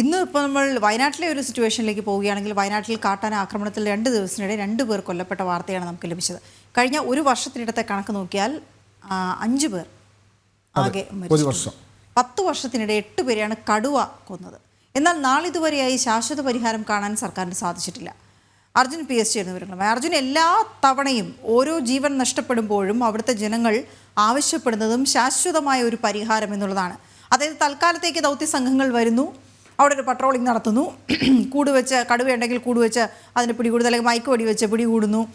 ഇന്ന് ഇപ്പോൾ നമ്മൾ വയനാട്ടിലെ ഒരു സിറ്റുവേഷനിലേക്ക് പോവുകയാണെങ്കിൽ വയനാട്ടിൽ കാട്ടാന ആക്രമണത്തിൽ രണ്ട് ദിവസത്തിനിടെ രണ്ട് പേർ കൊല്ലപ്പെട്ട വാർത്തയാണ് നമുക്ക് ലഭിച്ചത്. കഴിഞ്ഞ ഒരു വർഷത്തിനിടത്തെ കണക്ക് നോക്കിയാൽ അഞ്ചു പേർ ആകെ ഒരു വർഷം. പത്ത് വർഷത്തിനിടെ എട്ട് പേരെയാണ് കടുവ കൊന്നത്. എന്നാൽ നാളിതുവരെയായി ശാശ്വത പരിഹാരം കാണാൻ സർക്കാരിന് സാധിച്ചിട്ടില്ല. അർജുൻ പി എസ് ചേരുന്ന വിവരങ്ങളും അർജുൻ എല്ലാ തവണയും ഓരോ ജീവൻ നഷ്ടപ്പെടുമ്പോഴും അവിടുത്തെ ജനങ്ങൾ ആവശ്യപ്പെടുന്നതും ശാശ്വതമായ ഒരു പരിഹാരം എന്നുള്ളതാണ്. അതായത് തൽക്കാലത്തേക്ക് ദൗത്യ സംഘങ്ങൾ വരുന്നു. അവിടെ ഒരു പട്രോളിംഗ് നടത്തുന്നു. കൂട് വെച്ച് കടുവയുണ്ടെങ്കിൽ കൂട് വെച്ച് അതിന് പിടികൂടുന്നു. അല്ലെങ്കിൽ മയക്ക് വെടി വെച്ച് പിടികൂടുന്നു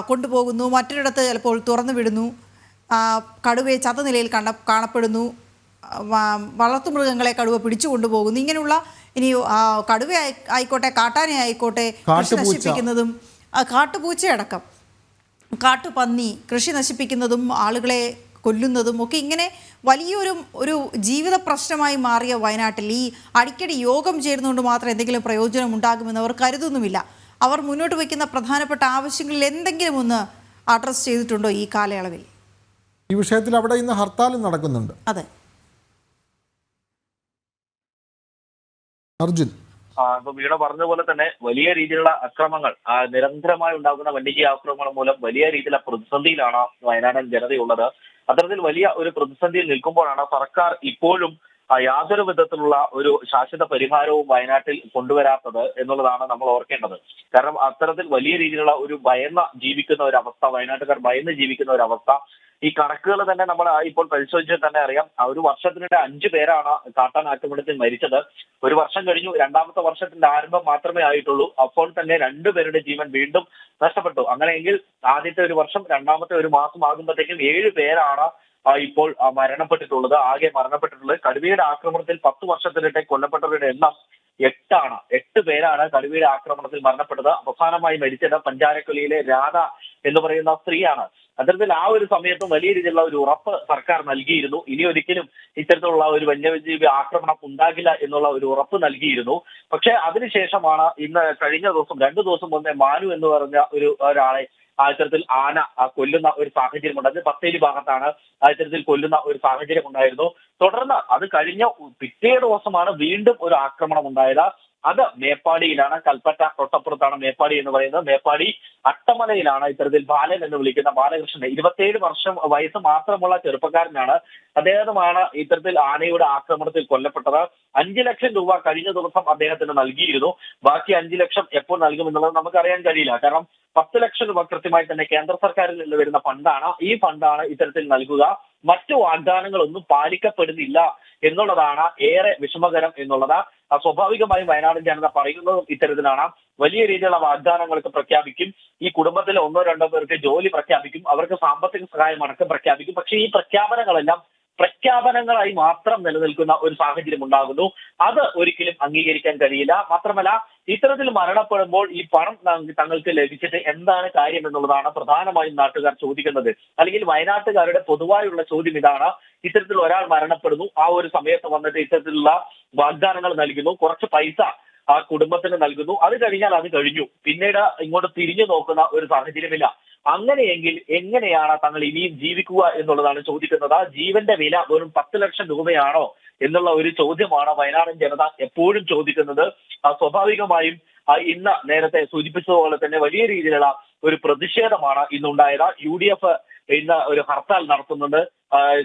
കൊണ്ടുപോകുന്നു. മറ്റൊരിടത്ത് ചിലപ്പോൾ തുറന്നു വിടുന്നു. കടുവയെ ചത്ത നിലയിൽ കണ്ട കാണപ്പെടുന്നു. വളർത്തുമൃഗങ്ങളെ കടുവ പിടിച്ചു കൊണ്ടുപോകുന്നു. ഇങ്ങനെയുള്ള ഇനി കടുവ ആയി- ആയിക്കോട്ടെ കാട്ടാന ആയിക്കോട്ടെ കൃഷി. നശിപ്പിക്കുന്നതും കാട്ടുപൂച്ചയടക്കം. കാട്ടുപന്നി കൃഷി നശിപ്പിക്കുന്നതും ആളുകളെ കൊല്ലുന്നതും ഒക്കെ ഇങ്ങനെ വലിയൊരു ഒരു ജീവിത പ്രശ്നമായി മാറിയ വയനാട്ടിൽ ഈ അടിക്കടി യോഗം ചേരുന്നതുകൊണ്ട് മാത്രം എന്തെങ്കിലും പ്രയോജനം ഉണ്ടാകുമെന്ന് അവർ കരുതുന്നുമില്ല. അവർ മുന്നോട്ട് വയ്ക്കുന്ന പ്രധാനപ്പെട്ട ആവശ്യങ്ങളിൽ എന്തെങ്കിലും ഒന്ന് അഡ്രസ് ചെയ്തിട്ടുണ്ടോ ഈ കാലയളവിൽ? ഈ വിഷയത്തിൽ അവിടെ ഇന്ന് ഹർത്താലും നടക്കുന്നുണ്ട്. അതെ. അർജുൻ. ഇപ്പൊ വീണ പറഞ്ഞ പോലെ തന്നെ വലിയ രീതിയിലുള്ള അക്രമങ്ങൾ നിരന്തരമായി ഉണ്ടാകുന്ന വന്യജീവി ആക്രമങ്ങൾ മൂലം വലിയ രീതിയിലുള്ള പ്രതിസന്ധിയിലാണ് വയനാടൻ ജനതയുള്ളത്. അത്തരത്തിൽ വലിയ ഒരു പ്രതിസന്ധിയിൽ നിൽക്കുമ്പോഴാണ് സർക്കാർ ഇപ്പോഴും യാതൊരു വിധത്തിലുള്ള ഒരു ശാശ്വത പരിഹാരവും വയനാട്ടിൽ കൊണ്ടുവരാത്തത് എന്നുള്ളതാണ് നമ്മൾ ഓർക്കേണ്ടത്. കാരണം അത്തരത്തിൽ വലിയ രീതിയിലുള്ള ഒരു ഭയന്ന ജീവിക്കുന്ന ഒരു അവസ്ഥ വയനാട്ടുകാർ ഭയന്ന് ജീവിക്കുന്ന ഒരു അവസ്ഥ ഈ കണക്കുകൾ തന്നെ നമ്മൾ ഇപ്പോൾ പരിശോധിച്ചാൽ തന്നെ അറിയാം. ഒരു വർഷത്തിനിടെ അഞ്ചു പേരാണ് കാട്ടാൻ ആക്രമണത്തിൽ മരിച്ചത്. ഒരു വർഷം കഴിഞ്ഞു രണ്ടാമത്തെ വർഷത്തിന്റെ ആരംഭം മാത്രമേ ആയിട്ടുള്ളൂ. അപ്പോൾ തന്നെ രണ്ടു പേരുടെ ജീവൻ വീണ്ടും നഷ്ടപ്പെട്ടു. അങ്ങനെയെങ്കിൽ ആദ്യത്തെ ഒരു വർഷം രണ്ടാമത്തെ ഒരു മാസം ആകുമ്പോഴത്തേക്കും ഏഴ് പേരാണ് ഇപ്പോൾ മരണപ്പെട്ടിട്ടുള്ളത് ആകെ മരണപ്പെട്ടിട്ടുള്ളത്. കടുവയുടെ ആക്രമണത്തിൽ പത്ത് വർഷത്തിനിടെ കൊല്ലപ്പെട്ടവരുടെ എണ്ണം എട്ടാണ്. എട്ട് പേരാണ് കടുവയുടെ ആക്രമണത്തിൽ മരണപ്പെട്ടത്. അവസാനമായി മരിച്ചത് പഞ്ചാരക്കൊലിയിലെ രാധ എന്ന് പറയുന്ന സ്ത്രീയാണ്. അത്തരത്തിൽ ആ ഒരു സമയത്തും വലിയ രീതിയിലുള്ള ഒരു ഉറപ്പ് സർക്കാർ നൽകിയിരുന്നു. ഇനി ഒരിക്കലും ഇത്തരത്തിലുള്ള ഒരു വന്യജീവി ആക്രമണം ഉണ്ടാകില്ല എന്നുള്ള ഒരു ഉറപ്പ് നൽകിയിരുന്നു. പക്ഷെ അതിനുശേഷമാണ് ഇന്ന് കഴിഞ്ഞ ദിവസം രണ്ടു ദിവസം മുന്നേ മാനു എന്ന് പറഞ്ഞ ഒരു ഒരാളെ ഇത്തരത്തിൽ ആന കൊല്ലുന്ന ഒരു സാഹചര്യം ഉണ്ടായത് പത്തേരി ഭാഗത്താണ് ഇത്തരത്തിൽ കൊല്ലുന്ന ഒരു സാഹചര്യം ഉണ്ടായിരുന്നു. തുടർന്ന് അത് കഴിഞ്ഞ പിറ്റേ ദിവസമാണ് വീണ്ടും ഒരു ആക്രമണം ഉണ്ടായത്. അത് മേപ്പാടിയിലാണ് കൽപ്പറ്റ തൊട്ടപ്പുറത്താണ് മേപ്പാടി എന്ന് പറയുന്നത്. മേപ്പാടി അട്ടമലയിലാണ് ഇത്തരത്തിൽ ബാലൻ എന്ന് വിളിക്കുന്ന ബാലകൃഷ്ണൻ ഇരുപത്തിയേഴ് വർഷം വയസ്സ് മാത്രമുള്ള ചെറുപ്പക്കാരനാണ്. അദ്ദേഹമാണ് ഇത്തരത്തിൽ ആനയുടെ ആക്രമണത്തിൽ കൊല്ലപ്പെട്ടത്. അഞ്ചു ലക്ഷം രൂപ കഴിഞ്ഞ ദിവസം അദ്ദേഹത്തിന് നൽകിയിരുന്നു. ബാക്കി അഞ്ചു ലക്ഷം എപ്പോൾ നൽകുമെന്നുള്ളത് നമുക്കറിയാൻ കഴിയില്ല. കാരണം പത്ത് ലക്ഷം രൂപ കൃത്യമായി തന്നെ കേന്ദ്ര സർക്കാരിൽ നിന്ന് വരുന്ന ഫണ്ടാണ്. ഈ ഫണ്ടാണ് ഇത്തരത്തിൽ നൽകുക. മറ്റു വാഗ്ദാനങ്ങളൊന്നും പാലിക്കപ്പെടുന്നില്ല എന്നുള്ളതാണ് ഏറെ വിഷമകരം എന്നുള്ളത്. സ്വാഭാവികമായും വയനാട് ജനത പറയുന്നതും ഇത്തരത്തിലാണ്. വലിയ രീതിയിലുള്ള വാഗ്ദാനങ്ങൾക്ക് പ്രഖ്യാപിക്കും. ഈ കുടുംബത്തിലെ ഒന്നോ രണ്ടോ പേർക്ക് ജോലി പ്രഖ്യാപിക്കും. അവർക്ക് സാമ്പത്തിക സഹായം അടക്കം പ്രഖ്യാപിക്കും. പക്ഷേ ഈ പ്രഖ്യാപനങ്ങളെല്ലാം പ്രഖ്യാപനങ്ങളായി മാത്രം നിലനിൽക്കുന്ന ഒരു സാഹചര്യം ഉണ്ടാകുന്നു. അത് ഒരിക്കലും അംഗീകരിക്കാൻ കഴിയില്ല. മാത്രമല്ല ഇത്തരത്തിൽ മരണപ്പെടുമ്പോൾ ഈ പണം തങ്ങൾക്ക് ലഭിച്ചിട്ട് എന്താണ് കാര്യം എന്നുള്ളതാണ് പ്രധാനമായും നാട്ടുകാർ ചോദിക്കുന്നത്. അല്ലെങ്കിൽ വയനാട്ടുകാരുടെ പൊതുവായുള്ള ചോദ്യം ഇതാണ്. ഇത്തരത്തിൽ ഒരാൾ മരണപ്പെടുന്നു. ആ ഒരു സമയത്ത് വന്നിട്ട് ഇത്തരത്തിലുള്ള വാഗ്ദാനങ്ങൾ നൽകുന്നു. കുറച്ച് പൈസ ആ കുടുംബത്തിന് നൽകുന്നു. അത് കഴിഞ്ഞാൽ അത് കഴിഞ്ഞു. പിന്നീട് ഇങ്ങോട്ട് തിരിഞ്ഞു നോക്കുന്ന ഒരു സാഹചര്യമില്ല. അങ്ങനെയെങ്കിൽ എങ്ങനെയാണ് തങ്ങൾ ഇനിയും ജീവിക്കുക എന്നുള്ളതാണ് ചോദിക്കുന്നത്? ജീവന്റെ വില വെറും പത്ത് ലക്ഷം രൂപയാണോ എന്നുള്ള ഒരു ചോദ്യമാണ് വയനാടൻ ജനത എപ്പോഴും ചോദിക്കുന്നത്. സ്വാഭാവികമായും ഇന്ന് നേരത്തെ സൂചിപ്പിച്ചതുപോലെ തന്നെ വലിയ രീതിയിലുള്ള ഒരു പ്രതിഷേധമാണ് ഇന്നുണ്ടായത്. യു ഡി എഫ് ഇന്ന് ഒരു ഹർത്താൽ നടത്തുന്നുണ്ട്.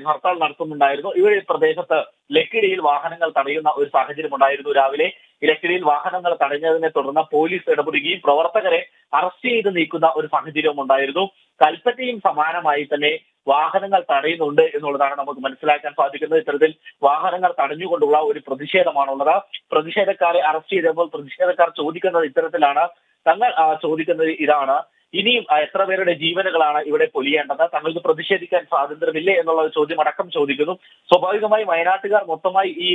ഹർത്താൽ നടത്തുന്നുണ്ടായിരുന്നു. ഇവിടെ ഈ പ്രദേശത്ത് ലക്കിടിയിൽ വാഹനങ്ങൾ തടയുന്ന ഒരു സാഹചര്യം ഉണ്ടായിരുന്നു രാവിലെ. ലക്കിടിയിൽ വാഹനങ്ങൾ തടഞ്ഞതിനെ തുടർന്ന് പോലീസ് ഇടപെടുകയും പ്രവർത്തകരെ അറസ്റ്റ് ചെയ്ത് നീക്കുന്ന ഒരു സാഹചര്യവും ഉണ്ടായിരുന്നു. കൽപ്പറ്റയും സമാനമായി തന്നെ വാഹനങ്ങൾ തടയുന്നുണ്ട് എന്നുള്ളതാണ് നമുക്ക് മനസ്സിലാക്കാൻ സാധിക്കുന്നത്. ഇത്തരത്തിൽ വാഹനങ്ങൾ തടഞ്ഞുകൊണ്ടുള്ള ഒരു പ്രതിഷേധമാണുള്ളത്. പ്രതിഷേധക്കാരെ അറസ്റ്റ് ചെയ്തപ്പോൾ പ്രതിഷേധക്കാർ ചോദിക്കുന്നത് ഇത്തരത്തിലാണ്. തങ്ങൾ ചോദിക്കുന്നത് ഇതാണ്. ഇനിയും എത്ര പേരുടെ ജീവനുകളാണ് ഇവിടെ പൊലിയേണ്ടത്? തങ്ങൾക്ക് പ്രതിഷേധിക്കാൻ സ്വാതന്ത്ര്യമില്ലേ എന്നുള്ള ചോദ്യം അടക്കം ചോദിക്കുന്നു. സ്വാഭാവികമായി വയനാട്ടുകാർ മൊത്തമായി ഈ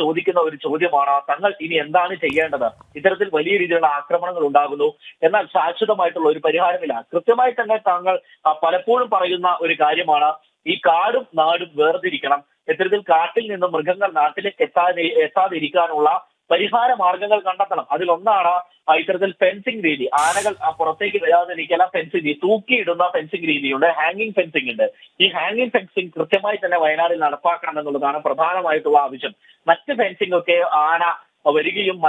ചോദിക്കുന്ന ഒരു ചോദ്യമാണ് തങ്ങൾ ഇനി എന്താണ് ചെയ്യേണ്ടത്? ഇത്തരത്തിൽ വലിയ രീതിയിലുള്ള ആക്രമണങ്ങൾ ഉണ്ടാകുന്നു. എന്നാൽ ശാശ്വതമായിട്ടുള്ള ഒരു പരിഹാരമില്ല. കൃത്യമായി തന്നെ താങ്കൾ പലപ്പോഴും പറയുന്ന ഒരു കാര്യമാണ് ഈ കാടും നാടും വേർതിരിക്കണം. ഇത്തരത്തിൽ കാട്ടിൽ നിന്ന് മൃഗങ്ങൾ നാട്ടിലേക്ക് എത്താതെ എത്താതിരിക്കാനുള്ള പരിഹാര മാർഗങ്ങൾ കണ്ടെത്തണം. അതിലൊന്നാണ് ഇത്തരത്തിൽ ഫെൻസിംഗ് രീതി. ആനകൾ പുറത്തേക്ക് വരാതിരിക്കാൻ ഫെൻസിംഗ് രീതി. തൂക്കിയിടുന്ന ഫെൻസിംഗ് രീതിയുണ്ട്. ഹാങ്ങിങ് ഫെൻസിംഗ് ഉണ്ട്. ഈ ഹാങ്ങിങ് ഫെൻസിംഗ് കൃത്യമായി തന്നെ വയനാടിൽ നടപ്പാക്കണം എന്നുള്ളതാണ് പ്രധാനമായിട്ടുള്ള ആവശ്യം. മറ്റ് ഫെൻസിംഗ് ഒക്കെ ആന വരികയും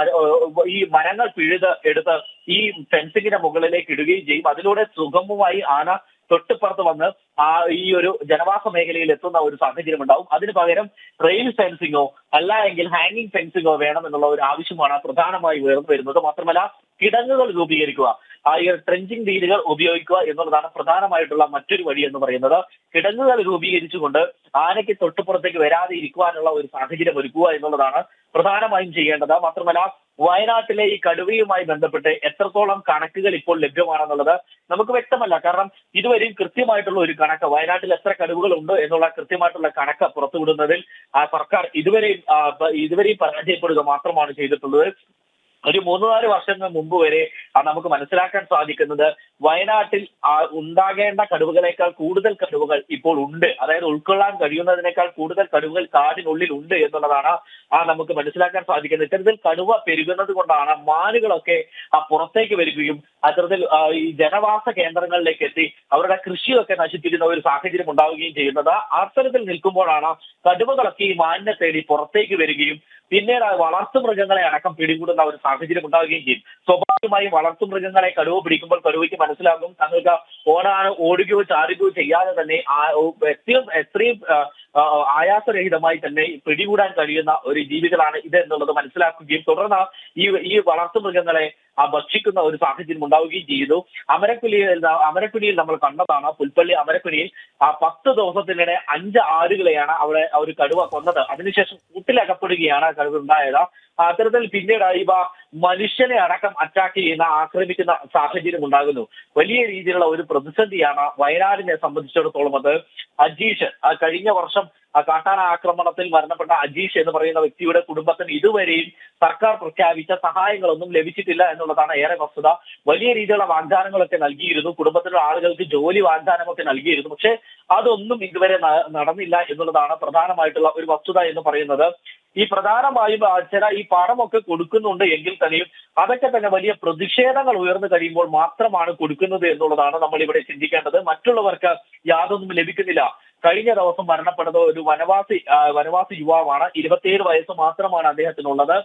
ഈ മരങ്ങൾ പിഴുത് എടുത്ത് ഈ ഫെൻസിങ്ങിന്റെ മുകളിലേക്ക് ഇടുകയും ചെയ്യും. അതിലൂടെ സുഗമമായി ആന തൊട്ടിപ്പുറത്ത് വന്ന് ആ ഈ ഒരു ജനവാസ മേഖലയിൽ എത്തുന്ന ഒരു സാഹചര്യം ഉണ്ടാവും. അതിന് പകരം റെയിൽ ഫെൻസിങ്ങോ അല്ല എങ്കിൽ ഹാങ്ങിങ് ഫെൻസിങ്ങോ വേണമെന്നുള്ള ഒരു ആവശ്യമാണ് പ്രധാനമായി ഉയർന്നു വരുന്നത്. മാത്രമല്ല കിടങ്ങുകൾ രൂപീകരിക്കുക. ആ ഈ ട്രെഞ്ചിങ് രീതികൾ ഉപയോഗിക്കുക എന്നുള്ളതാണ് പ്രധാനമായിട്ടുള്ള മറ്റൊരു വഴി എന്ന് പറയുന്നത്. കിടങ്ങുകൾ രൂപീകരിച്ചുകൊണ്ട് ആനയ്ക്ക് തൊട്ടുപുറത്തേക്ക് വരാതെ ഇരിക്കുവാനുള്ള ഒരു സാഹചര്യം ഒരുക്കുക എന്നുള്ളതാണ് പ്രധാനമായും ചെയ്യേണ്ടത്. മാത്രമല്ല വയനാട്ടിലെ ഈ കടുവയുമായി ബന്ധപ്പെട്ട് എത്രത്തോളം കണക്കുകൾ ഇപ്പോൾ ലഭ്യമാണെന്നുള്ളത് നമുക്ക് വ്യക്തമല്ല. കാരണം ഇതുവരെയും കൃത്യമായിട്ടുള്ള ഒരു കണക്ക് വയനാട്ടിൽ എത്ര കടുവകൾ ഉണ്ട് എന്നുള്ള കൃത്യമായിട്ടുള്ള കണക്ക് പുറത്തുവിടുന്നതിൽ ആ സർക്കാർ ഇതുവരെയും ഇതുവരെയും പരാജയപ്പെടുക മാത്രമാണ് ചെയ്തിട്ടുള്ളത്. ഒരു മൂന്ന് നാല് വർഷങ്ങൾ മുമ്പ് വരെ നമുക്ക് മനസ്സിലാക്കാൻ സാധിക്കുന്നത് വയനാട്ടിൽ ഉണ്ടാകേണ്ട കടുവകളേക്കാൾ കൂടുതൽ കടുവകൾ ഇപ്പോൾ ഉണ്ട്. അതായത് ഉൾക്കൊള്ളാൻ കഴിയുന്നതിനേക്കാൾ കൂടുതൽ കടുവകൾ കാടിനുള്ളിൽ ഉണ്ട് എന്നുള്ളതാണ് ആ നമുക്ക് മനസ്സിലാക്കാൻ സാധിക്കുന്നത്. ഇത്തരത്തിൽ കടുവ പെരുകുന്നത് കൊണ്ടാണ് മാനുകളൊക്കെ ആ പുറത്തേക്ക് വരികയും അത്തരത്തിൽ ഈ ജനവാസ കേന്ദ്രങ്ങളിലേക്ക് എത്തി അവരുടെ കൃഷിയൊക്കെ നശിപ്പിക്കുന്ന ഒരു സാഹചര്യം ഉണ്ടാവുകയും ചെയ്യുന്നത്. അത്തരത്തിൽ നിൽക്കുമ്പോഴാണ് കടുവകളൊക്കെ ഈ മാനിനെ തേടി പുറത്തേക്ക് വരികയും പിന്നീട് ആ വളർത്തുമൃഗങ്ങളെ അടക്കം പിടികൂടുന്ന ഒരു സാഹചര്യം ഉണ്ടാവുകയും ചെയ്യും. സ്വാഭാവികമായും വളർത്തു മൃഗങ്ങളെ കടുവ പിടിക്കുമ്പോൾ കടുവയ്ക്ക് മനസ്സിലാകും തങ്ങൾക്ക് ഓടാനോ ഓടുകയോ ചാടുകയോ ചെയ്യാതെ തന്നെ എത്രയും എത്രയും ആയാസരഹിതമായി തന്നെ പിടികൂടാൻ കഴിയുന്ന ഒരു ജീവികളാണ് ഇത് എന്നുള്ളത് മനസ്സിലാക്കുകയും തുടർന്ന് ഈ ഈ വളർത്തുമൃഗങ്ങളെ ഭക്ഷിക്കുന്ന ഒരു സാഹചര്യം ഉണ്ടാവുകയും ചെയ്തു. അമരക്കുലിയിൽ അമരക്കുലിയിൽ നമ്മൾ കണ്ടതാണ് പുൽപ്പള്ളി അമരക്കുലിയിൽ ആ പത്ത് ദിവസത്തിനിടെ അഞ്ച് ആടുകളെയാണ് അവിടെ ഒരു കടുവ കൊന്നത്. അതിനുശേഷം കൂട്ടിലകപ്പെടുകയാണ് കടുവ ഉണ്ടായത്. അത്തരത്തിൽ പിന്നീട് ഇവ മനുഷ്യനെ അടക്കം അറ്റാക്ക് ചെയ്യുന്ന ആക്രമിക്കുന്ന സാഹചര്യം ഉണ്ടാകുന്നു. വലിയ രീതിയിലുള്ള ഒരു പ്രതിസന്ധിയാണ് വയനാടിനെ സംബന്ധിച്ചിടത്തോളം അത്. അജീഷ് കഴിഞ്ഞ വർഷം കാട്ടാന ആക്രമണത്തിൽ മരണപ്പെട്ട അജീഷ് എന്ന് പറയുന്ന വ്യക്തിയുടെ കുടുംബത്തിന് ഇതുവരെയും സർക്കാർ പ്രഖ്യാപിച്ച സഹായങ്ങളൊന്നും ലഭിച്ചിട്ടില്ല എന്നുള്ളതാണ് ഏറെ വസ്തുത. വലിയ രീതിയിലുള്ള വാഗ്ദാനങ്ങളൊക്കെ നൽകിയിരുന്നു. കുടുംബത്തിലുള്ള ആളുകൾക്ക് ജോലി വാഗ്ദാനമൊക്കെ നൽകിയിരുന്നു. പക്ഷെ അതൊന്നും ഇതുവരെ നടന്നില്ല എന്നുള്ളതാണ് പ്രധാനമായിട്ടുള്ള ഒരു വസ്തുത എന്ന് പറയുന്നത്. ഈ പ്രധാനമായും ചില ഈ പണമൊക്കെ കൊടുക്കുന്നുണ്ട് എങ്കിൽ തന്നെയും അതൊക്കെ തന്നെ വലിയ പ്രതിഷേധങ്ങൾ ഉയർന്നു കഴിയുമ്പോൾ മാത്രമാണ് കൊടുക്കുന്നത് എന്നുള്ളതാണ് നമ്മൾ ഇവിടെ ചിന്തിക്കേണ്ടത്. മറ്റുള്ളവർക്ക് യാതൊന്നും ലഭിക്കുന്നില്ല. കഴിഞ്ഞ ദിവസം മരണപ്പെടുന്ന ഒരു വനവാസി വനവാസി യുവാവാണ്. ഇരുപത്തിയേഴ് വയസ്സ് മാത്രമാണ് അദ്ദേഹത്തിനുള്ളത്.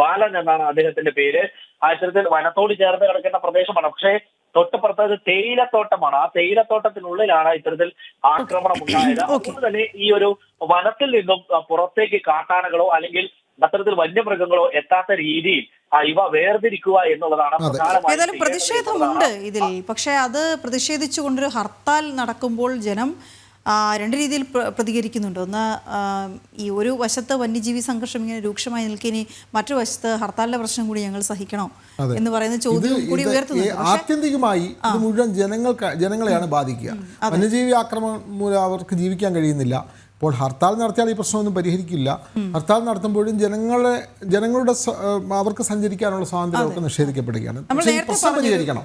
ബാലൻ എന്നാണ് അദ്ദേഹത്തിന്റെ പേര്. ആ ഇത്തരത്തിൽ വനത്തോട് ചേർന്ന് കിടക്കുന്ന പ്രദേശമാണ്. പക്ഷേ തൊട്ടപ്പുറത്ത് ഒരു തേയിലത്തോട്ടമാണ്. ആ തേയിലത്തോട്ടത്തിനുള്ളിലാണ് ഇത്തരത്തിൽ ആക്രമണം ഉണ്ടായത്. അതുകൊണ്ട് തന്നെ ഈ ഒരു വനത്തിൽ നിന്നും പുറത്തേക്ക് കാട്ടാനകളോ അല്ലെങ്കിൽ അത്തരത്തിൽ വന്യമൃഗങ്ങളോ എത്താത്ത രീതിയിൽ ഇവ വേർതിരിക്കുക എന്നുള്ളതാണ് അതെ. പ്രധാനമായും ഏതായാലും പ്രതിഷേധമുണ്ട്. ഇതിൽ. പക്ഷേ അത് പ്രതിഷേധിച്ചുകൊണ്ടൊരു ഹർത്താൽ നടക്കുമ്പോൾ ജനം രണ്ട് രീതിയിൽ പ്രതികരിക്കുന്നുണ്ട്. ഒന്ന് ഈ ഒരു വശത്ത് വന്യജീവി സംഘർഷം ഇങ്ങനെ രൂക്ഷമായി നിൽക്കിനി മറ്റു വശത്ത് ഹർത്താലിന്റെ പ്രശ്നം കൂടി ഞങ്ങൾ സഹിക്കണോ എന്ന് പറയുന്ന ചോദ്യം കൂടി ഉയർത്തുന്നു ഉയർത്തുന്നുണ്ട്. ആത്യന്തികമായി ഇത് മുഴുവൻ ജനങ്ങൾക്ക് ജനങ്ങളെയാണ് ബാധിക്കുക. വന്യജീവി ആക്രമണം മൂലം അവർക്ക് ജീവിക്കാൻ കഴിയുന്നില്ല. ഇപ്പോൾ ഹർത്താൽ നടത്തിയാൽ ഈ പ്രശ്നമൊന്നും പരിഹരിക്കില്ല. ഹർത്താൽ നടത്തുമ്പോഴും ജനങ്ങളെ ജനങ്ങളുടെ അവർക്ക് സഞ്ചരിക്കാനുള്ള സ്വാതന്ത്ര്യമൊക്കെ നിഷേധിക്കപ്പെടുകയാണ്. നമ്മൾ പക്ഷേ പ്രശ്നം പരിഹരിക്കണം.